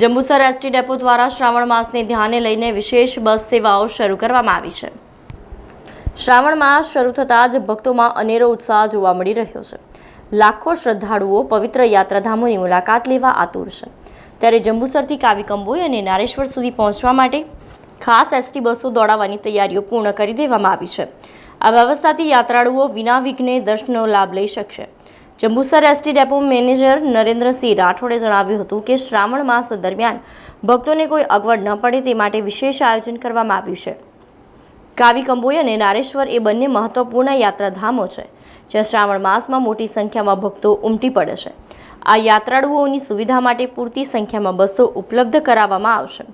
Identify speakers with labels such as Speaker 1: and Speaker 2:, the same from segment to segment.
Speaker 1: Jambusar ST depot દ્વારા શ્રાવણ માસને ધ્યાને લઈને વિશેષ બસ સેવાઓ શરૂ કરવામાં આવી છે. શ્રાવણ માસ શરૂ થતાં જ ભક્તોમાં અનેરો ઉત્સાહ જોવા મળી રહ્યો છે. લાખો શ્રદ્ધાળુઓ પવિત્ર યાત્રાધામોની મુલાકાત લેવા આતુર છે. ત્યારે જંબુસરથી કાવી કંબોઈ અને નારેશ્વર સુધી પહોંચવા માટે ખાસ એસટી બસો દોડાવવાની તૈયારીઓ પૂર્ણ કરી દેવામાં આવી છે. આ વ્યવસ્થાથી યાત્રાળુઓ વિના વિઘ્ને દર્શનનો લાભ લઈ શકશે. Jambusar ST depot manager Narendrasinh રાઠોડે જણાવ્યું હતું કે શ્રાવણ માસ દરમિયાન ભક્તોને કોઈ અગવડ ન પડે તે માટે વિશેષ આયોજન કરવામાં આવ્યું છે. કાવી કંબોઈ અને નારેશ્વર એ બંને મહત્વપૂર્ણ યાત્રાધામો છે, જ્યાં શ્રાવણ માસમાં મોટી સંખ્યામાં ભક્તો ઉમટી પડે છે. આ યાત્રાળુઓની સુવિધા માટે પૂરતી સંખ્યામાં બસો ઉપલબ્ધ કરાવવામાં આવશે.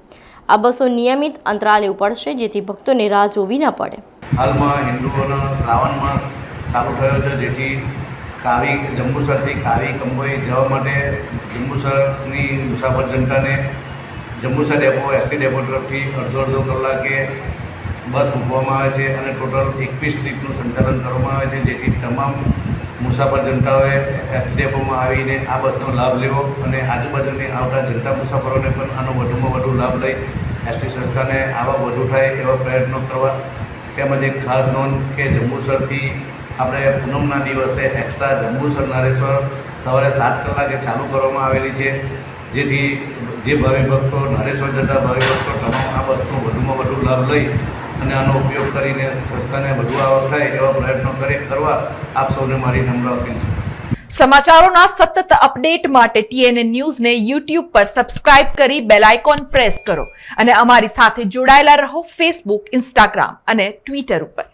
Speaker 1: આ બસો નિયમિત અંતરાલે ઉપડશે જેથી ભક્તોને રાહ જોવી ન પડે.
Speaker 2: હાલમાં હિન્દુઓનો શ્રાવણ માસ ચાલુ થયો છે, જેથી કાવી જંબુસરથી કાવી કંબોઈ જવા માટે જંબુસરની મુસાફર જનતાને જંબુસર ડેપો એસટી ડેપો તરફથી અડધો અડધો કલાકે બસ મૂકવામાં આવે છે અને ટોટલ એકવીસ ટ્રીપનું સંચાલન કરવામાં આવે છે, જેથી તમામ મુસાફર જનતાઓએ એસટી ડેપોમાં આવીને આ બસનો લાભ લેવો અને આજુબાજુની આવતા જનતા મુસાફરોને પણ આનો વધુમાં વધુ લાભ લઈ એસટી સંસ્થાને આવા વધુ થાય એવા પ્રયત્નો કરવા તેમજ એક ખાસ નોંધ કે જંબુસરથી આપણે પૂનમના દિવસે એક્સ્ટ્રા જંબુસર નરેશ્વર સવારે સાત કલાકે ચાલુ કરવામાં આવેલી છે. જેથી જે ભાવિભક્તો નરેશ્વર જતા ભાવિભક્તો તમામ આ બસનો વધુમાં વધુ લાભ લઈ અને આનો ઉપયોગ કરીને સંસ્થાને વધુ આવક થાય એવા પ્રયત્નો કરે કરવા આપ સૌને મારી નમ્ર અપીલ છે.
Speaker 3: સમાચારોના સતત અપડેટ માટે ટીએનએ ન્યૂઝને યુટ્યુબ પર સબસ્ક્રાઇબ કરી બેલ આઇકોન પ્રેસ કરો અને અમારી સાથે જોડાયેલા રહો ફેસબુક ઇન્સ્ટાગ્રામ અને ટ્વિટર ઉપર.